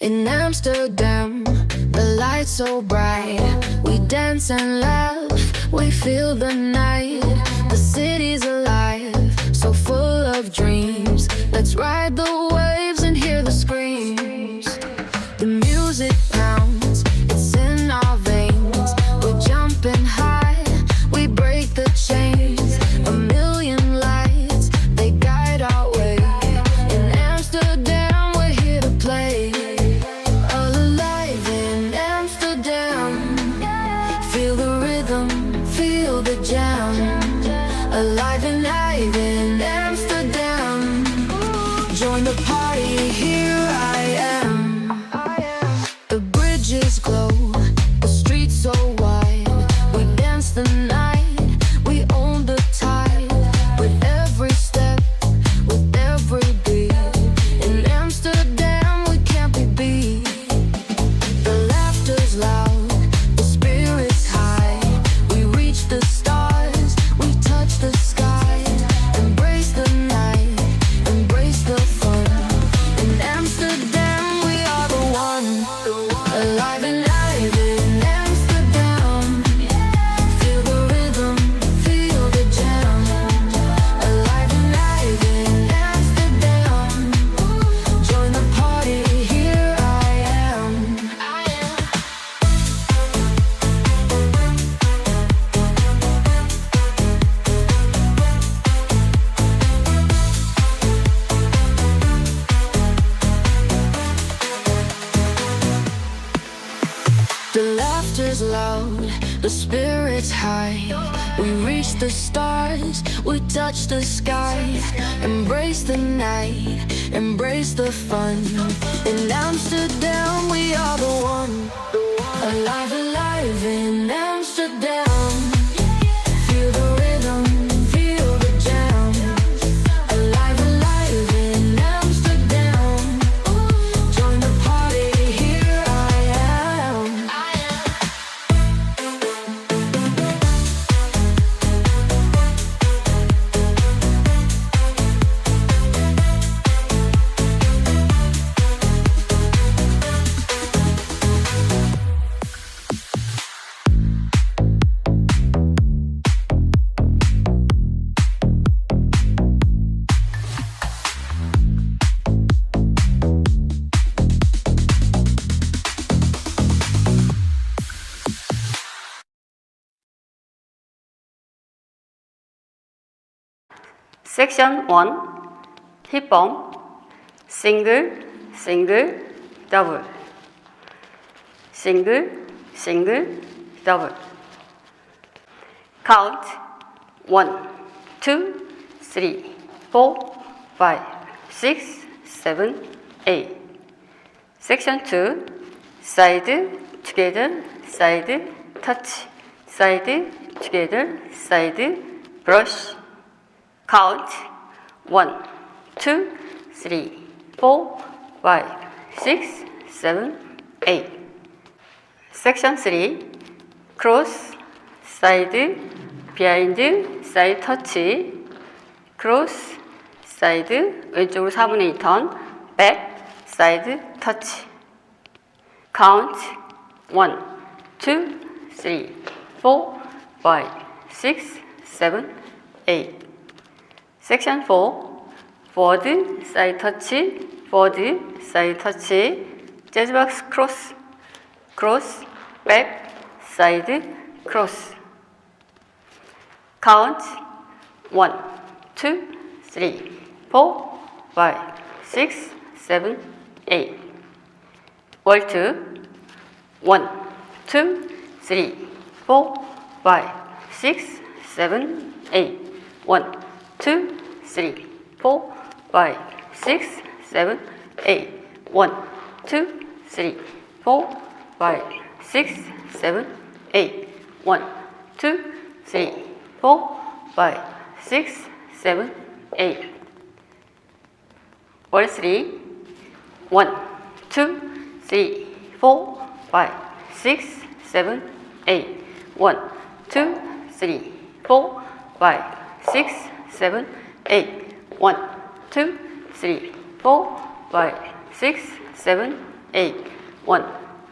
In Amsterdam, the lights so bright. We dance and laugh, we feel the night. The city's alive, so full of dreams. Let's ride the waves the party, here I am. The laughter's loud, the spirit's high. We reach the stars, we touch the sky. Embrace the night, embrace the fun. In Amsterdam, Section 1 Hip hop Single, single, double. Single, single, double. Count 1, 2, 3, 4, 5, 6, 7, 8 Section 2 Side, together, side, touch Side, together, side, brush Count one, two, three, four, five, six, seven, eight. Section 3 Cross, side, behind, side touch, cross, side, 왼쪽으로 4분의 2턴, back, side touch. Count 1, 2, 3, 4, 5, 6, 7, 8. Section 4 forward side touch forward side touch. Jazz box cross. Cross back side cross. Count. 1 2 3 4 5 6 7 8 wall 2 1 2 3 4 5 6 7 8 1 2 3 4 5 6 7 8 1 2 3 4 5 6 7 8 1 2 3 4 5 6 7 8 Wall 3 1 2 3 4 5 6 7 8 1 2 3 4 5 6 7 8 1 2 3 4 5 6 7 eight. One,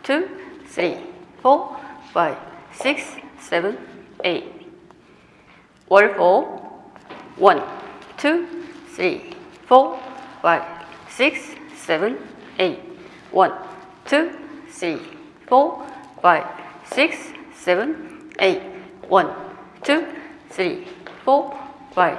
two, three, four, five, six, seven, eight. One, two, three, four, five, six, seven, eight. One, two, three, four, five, six, seven, eight. One, two, three, four, five,